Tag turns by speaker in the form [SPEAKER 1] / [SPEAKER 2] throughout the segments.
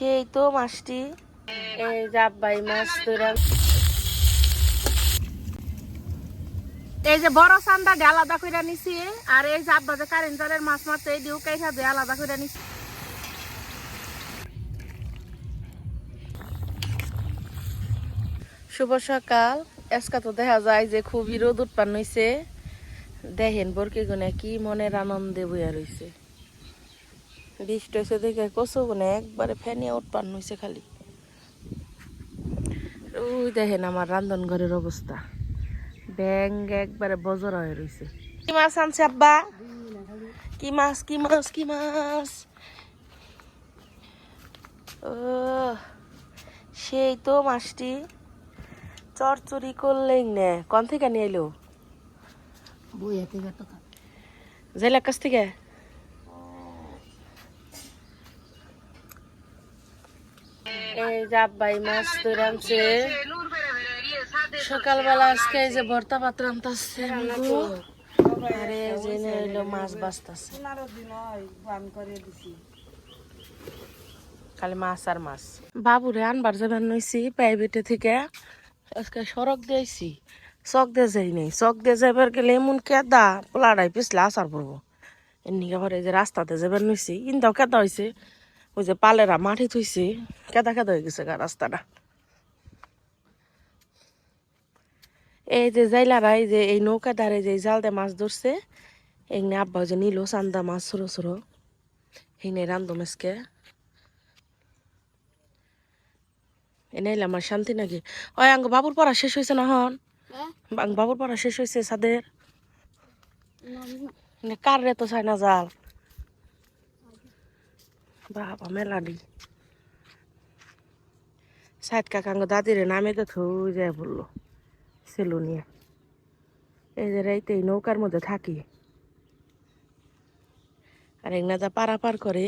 [SPEAKER 1] সেই তো মাছটি এই জাব্বাই মাছ ধরে। এই যে বড় চান্দা দিয়ে আলাদা করে নিছি আর এই যে আব্বা যে কারেন্ট জালের মাছ মারতে এই দিও কাইটা দিয়ে আলাদা করে নিছি। শুভ সকাল। আজকে তো দেখা যায় যে খুবই রোদ উৎপন্ন হয়েছে দেখেন বরকে গুনে কি মনের আনন্দে বইয়া রয়েছে বৃষ্টি হয়েছে দেখে কচু গুনে একবারে ফেনিয়া উৎপন্ন হয়েছে খালি। ওই দেখেন আমার রান্ধন ঘরের অবস্থা। ব্যাং একবারে বজরা হয়ে রয়েছে কি মাছ আনছে আব্বা? কি মাছ কি মাছ কি মাছ? ও সেই তো মাছটি। চরচুরি করলেই নে। কোন থেকে নিয়ে এলো?
[SPEAKER 2] বইয়া থেকে
[SPEAKER 1] জেলার কাছ থেকে? এই যে মাছ খালি মাছ আর মাছ। বাবুরে আনবার যাবেন নইছি প্রাইভেটে থেকে। আজকে সড়ক দিয়েছি চক দিয়ে যাই নাই। চক দিয়ে যাবার গেলে এমন কেদা, পোলাড়াই পিছলে আসার পড়ব। এমনি যে রাস্তাতে যাবার নইছি, ইন্দাও কেদা হয়েছে ওই যে পালেরা মাটি থইছে কেদা কেদা হয়ে গেছে গা রাস্তাটা। এই যে জাইলারা এই যে এই নৌকা ধারে যে জাল দিয়ে মাছ ধরছে এখানে আব্বা যে নিল চান্দা মাছ ছোট ছোট এখানে রান্ধো মেসকে এনে এলাম আমার শান্তি নাকি? ওই আঙ্গ বাবুর পড়া শেষ হয়েছে না হন? আঙ্গ বাবুর পড়া শেষ হয়েছে সাদের? কার রে তো চাই না জাল? বাবা মেলাডি সাইড কাকাঙ্গ দাদিরে নামে তো থুই যায় বলল সেলু নিয়ে। এই যে রাইতে নৌকার মধ্যে থাকি। আর এক যা পারাপার করে।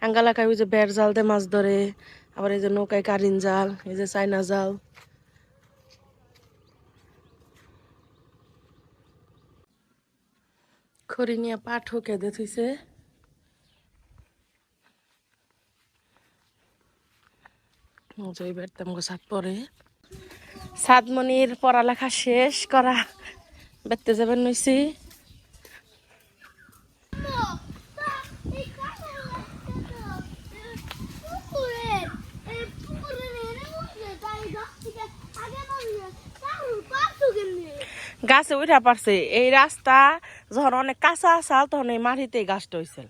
[SPEAKER 1] আঙ্গালাকায় ওই যে বের জাল দিয়ে মাছ ধরে, আবার এই যে নৌকায় কারিন জাল, এই যে চাইনা জাল। খড়ি নিয়ে পা ঠুকে দিয়ে থইছে জয় বেরতাম গো সাত পড়ালেখা শেষ করা বেরতে যাবেন নইছি। গাছে উঠা পারছে, এই রাস্তা যখন অনেক কাঁচা আসাল তখন এই মাটিতে এই গাছটা হয়েছিল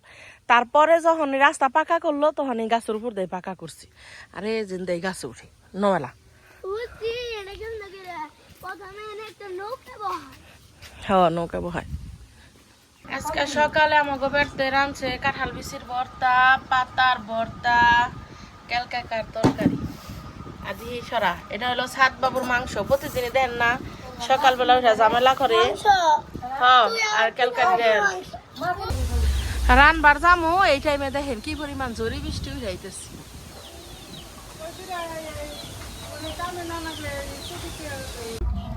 [SPEAKER 1] তারপরে যখন রাস্তা পাকা করল তখন এই গাছের উপর দিয়ে পাকা করছি। আরে জিন্দা এই গাছে উঠি নবেলা হ্যাঁ নৌকা বহায় আজকে সকালে আমাকে বেড়তে রাঁধছে কাঁঠাল বিচির ভর্তা পাতার ভর্তা ক্যালকাকার তরকারি। আদি সরা এটা হলো সাত বাবুর মাংস প্রতিদিনই দেন না। সকালবেলা উঠে ঝামেলা করে। আর ক্যালকারি দেন রানবার এই টাইমে দেখেন কি পরিমাণ জোরে বৃষ্টি উঠাইতেছি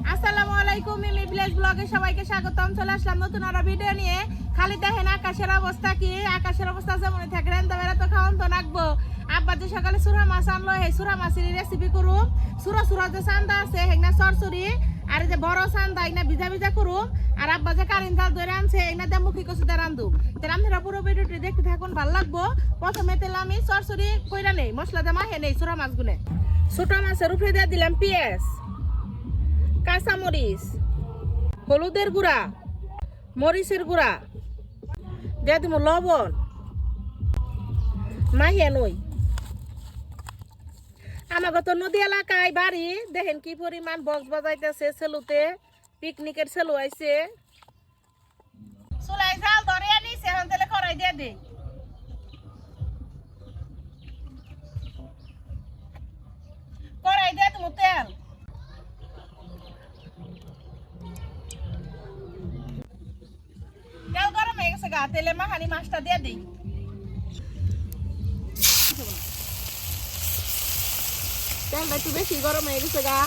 [SPEAKER 1] আসসালামু আলাইকুম, মিমি সবাইকে আকাশের অবস্থা কি? আকাশের অবস্থা তো আব্বা যে সকালে সুরা মাছ আনলো সুরা মাছের রেসিপি করু সুরা সুরা যে চান্দা আছে সরসরি আর এই যে বড় চান্দা এগনা ভিজা ভিজা করু আর আব্বা যে কারেন্ট জাল ধরে আনছে এগনা দিয়ে মুখি কষু দিয়ে তো রান্ধরা পুরো ভিডিওটি দেখতে থাকুন, ভালো লাগবো। প্রথমে তেল আমি সরসরি কইরা নেই, মশলা দিয়ে মাহে নেই সুরা মাছ গুনে ছোট মাছের উপরে দিয়ে দিলাম পেঁয়াজ, কাঁচামরিচ, হলুদের গুঁড়া, মরিচের গুঁড়া। দিয়ে দিব লবণ। মাহিয়া নই। আমাকে তো নদী এলাকায় বাড়ি। দেখেন কি পরিমাণ বক্স বাজাইতেছে সেলুতে। পিকনিকের সেলু আইছে। দে গেছে তেলে মাখানি মাছটা দিয়ে দিই। তেলটা একটু বেশি গরম হয়ে গেছে গা।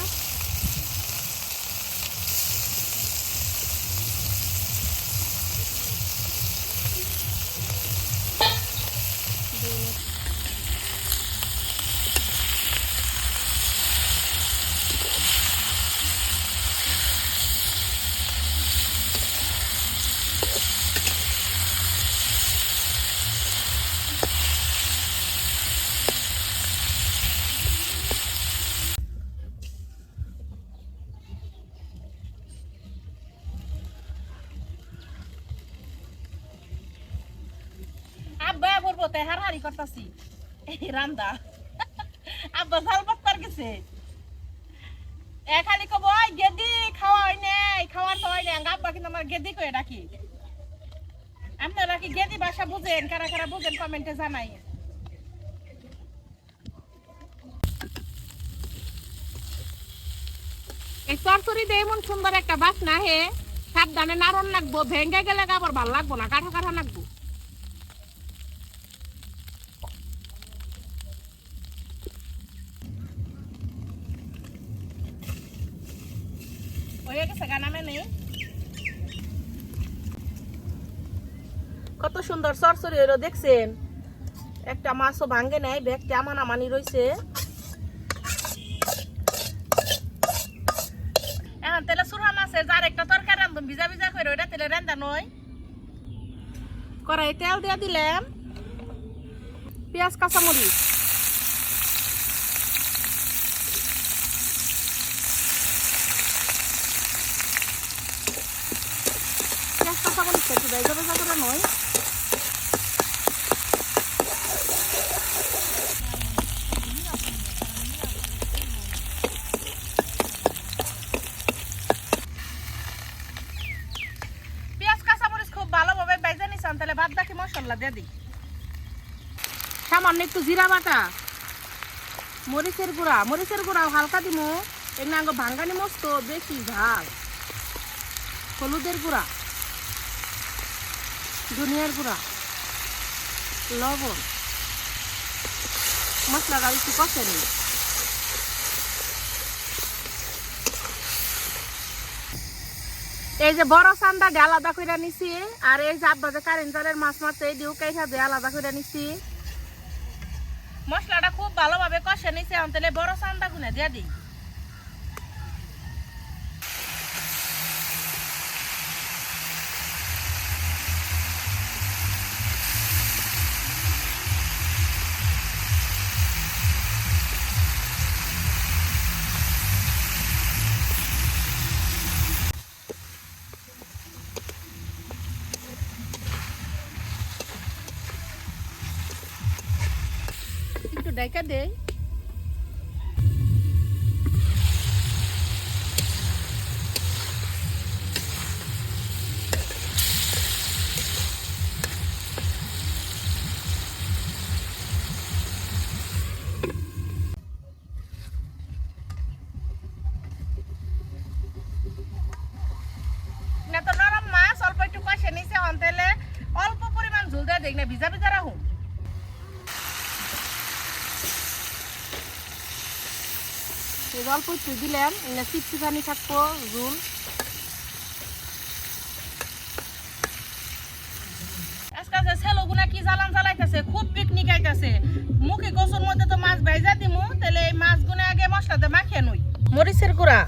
[SPEAKER 1] পড়ব তাই হাড়াহাড়ি করতেছি। এই রান্দা। আব্বা ঝাল পাত্তার গেছে। এ খালি কব ওই গেদি খাওয়া হয় নাই, খাওয়ার তো হয় নাই। আব্বা কিন্তু আমার গেদি কয়ে ডাকি। আপনারা কি গেদি ভাষা বুঝেন, কারা কারা বুঝেন কমেন্টে জানাই। এই চরচরি দিয়ে এমন সুন্দর একটা বাস না হে, সাবধানে নারণ লাগবো, ভেঙে গেলে আবার ভালো লাগবো না কাঠা কাঠা লাগবো হয়ে গেছে গানামে নেই কত সুন্দর সরসরি হইল, দেখছেন? একটা মাছও ভাঙ্গে নেয় ব্যাগ কেমন আমানি রয়েছে এখন তাহলে সুরহা মাছে যার একটা তরকারি রান্ধুম, ভিজা ভিজা করে, ওইটা তেলে রান্ধা নয়। কড়াই তেল দিয়ে দিলাম। পেঁয়াজ, কাঁচামরিচ। কাঁচামরিচ একটু ভেজা ভেজা করে নয় তাহলে বাদ সামান্য একটু জিরা বাটা, মরিচের গুঁড়া, মরিচের গুঁড়াও হালকা দিমু। এমনি আঙ্গ ভাঙ্গানি মস্ত, বেশি ঝাল। হলুদের গুঁড়া। ধনিয়ার গুঁড়া, লবণ মশলাটা একটু কষে নিই এই যে বড় চান্দাটা আলাদা করে নিছি, আর এই যে আব্বা যে কারেন্ট জালের মাছ মারতে এই দিও কাইটা দিয়ে আলাদা করে নিছি। মশলাটা খুব ভালোভাবে কষে নিছি তাহলে বড় চান্দা গুনে দিয়ে দিই। ডাইকা দেই মাছ, অল্প একটু কষে নিছে, অন্তেলে অল্প পরিমাণ ঝুল দিয়ে দেখ না, ভিজা ভিজা রাখুন এই অল্প একটু দিলাম এনে চিপচিপানি থাকব ঝুল আজকাল যে ছেলেগুনা কি জ্বালান জ্বালাইতেছে খুব পিকনিক আইতাছে। মুখে কচুর মধ্যে তো মাছ ভাইজা দিমু তাহলে এই মাছগুলো আগে মশলাতে মাখিয়ে নই। মরিচের গুঁড়া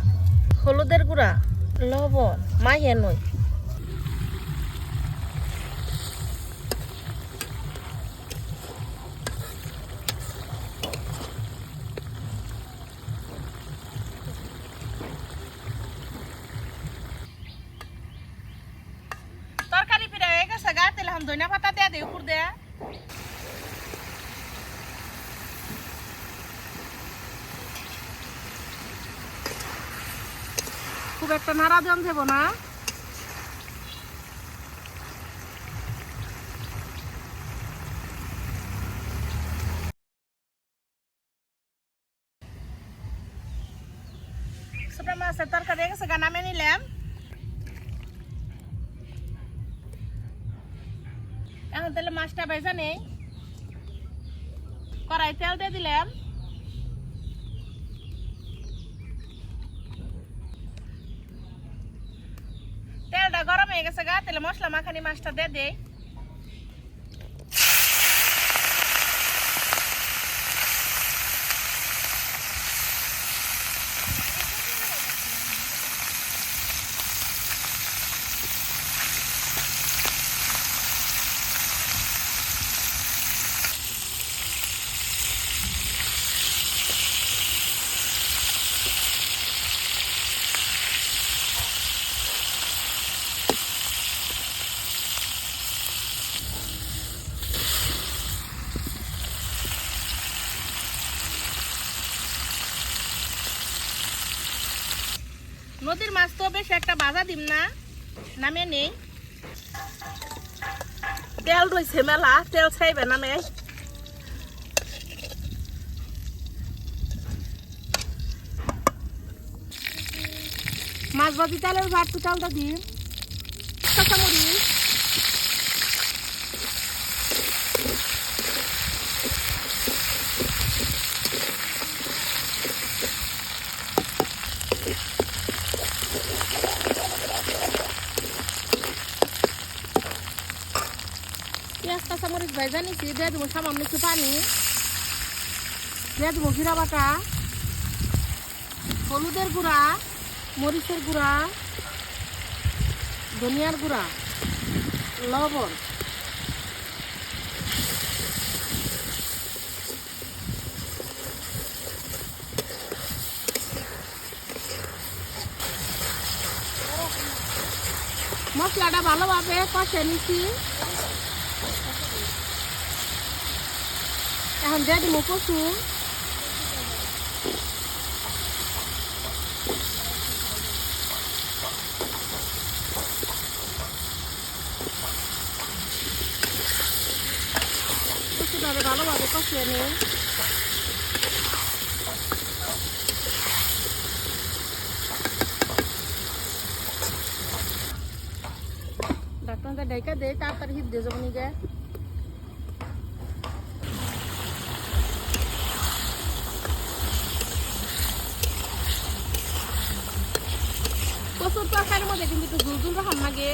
[SPEAKER 1] হলুদের গুঁড়া লবণ মাখিয়ে নই তরকারি পিড়া হয়ে গেছে গা তাহলে हम ধনিয়া পাতা দেয়া দিই উপর দেয়া খুব একটা নাড়া দেন দেব না। সুপ্রা মাছের তরকারি গেছে নামে নিলাম। এখন তাহলে মাছটা ভেজা নেই। কড়াই তেল দিয়ে দিলাম তেলটা গরম হয়ে গেছে গা তাহলে মশলা মাখানি মাছটা দিয়ে দেই। একটা বাজা দিম না নামে নেই। তেল রয়েছে মেলা তেল ছাইবে নামে মাছ ভাজি তেলের ভাত তো চালটা দিন কাঁচামরিচ। পেঁয়াজ কাঁচামরিচ ভাজা নিচ্ছি দিয়ে দেবো সামান্য একটু পানি বাটা হলুদের গুঁড়া মরিচের গুঁড়া ধনিয়ার গুঁড়া লবণ মশলাটা ভালোভাবে কষে নিচ্ছি। এখন দিয়ে দিব কচু। কচুটারে ভালোভাবে কষিয়ে নিই। ডাইকা দেয় তাড়াতাড়ি হিট দিয়ে যাব নিগে কচুর তরকারির মধ্যে কিন্তু একটু ঝুল ঝুল রাখার লাগে।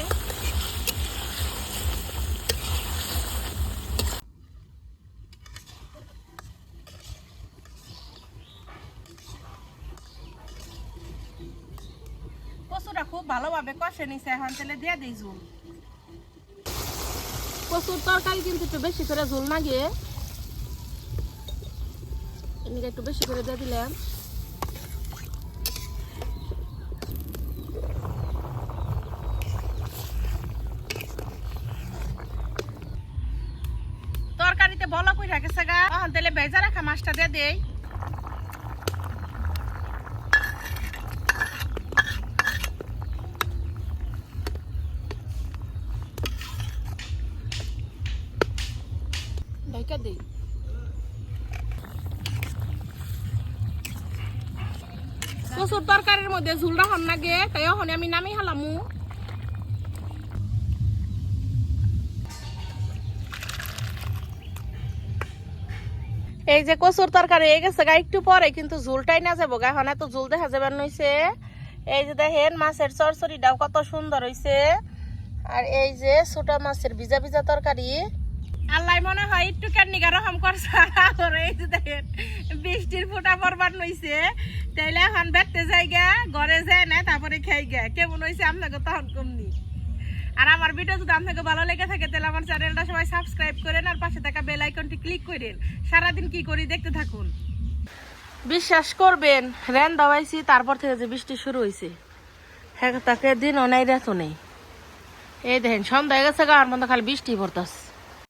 [SPEAKER 1] খুব ভালোভাবে কষে নিছে, এখন তেলে দিয়ে দিই ঝুল কচুর তরকারি কিন্তু একটু বেশি করে ঝুল না গিয়ে। এদিকে একটু বেশি করে দিয়ে দিলাম। তরকারিতে বলা কই রাখেছে গা? তেলে ভেজা রাখা মাছটা দিয়ে দেই ঢাকা দেই কচুর তরকারির মধ্যে ঝুল রাখার লাগে তাই এখন আমি নামি হালামু। এই যে কচুর তরকারি হয়ে গেছে গা, একটু পরে কিন্তু ঝুলটাই না যাব গা, এখন এত ঝুল দেখা যাবে নইছে এই যে দেখেন, মাছের চরচড়িটাও কত সুন্দর হইছে। আর এই যে ছোট মাছের ভিজা ভিজা তরকারি। আল্লাহ মনে হয় একটু কান্নিকা রকম করছে আর এই যে দেখেন। ফোঁটা পরবার নইছে তাইলে এখন বেড়তে যাই গা ঘরে যায় না তারপরে খাই গা কেমন হয়েছে আপনাকে তখন কমনি। আর আমার ভিডিও যদি আপনাকে ভালো লেগে থাকে তাহলে আমার চ্যানেলটা সবাই সাবস্ক্রাইব করেন আর পাশে থাকা বেল আইকনটি ক্লিক করেন। সারাদিন কি করি দেখতে থাকুন। বিশ্বাস করবেন, রেন দাবাইছি তারপর থেকে যে বৃষ্টি শুরু হয়েছে হ্যাঁ তাকে দিন নেই, রাতও নেই। এই দেখেন, সন্ধ্যা গেছে গা, আর মধ্যে খালি বৃষ্টি পড়তাছে।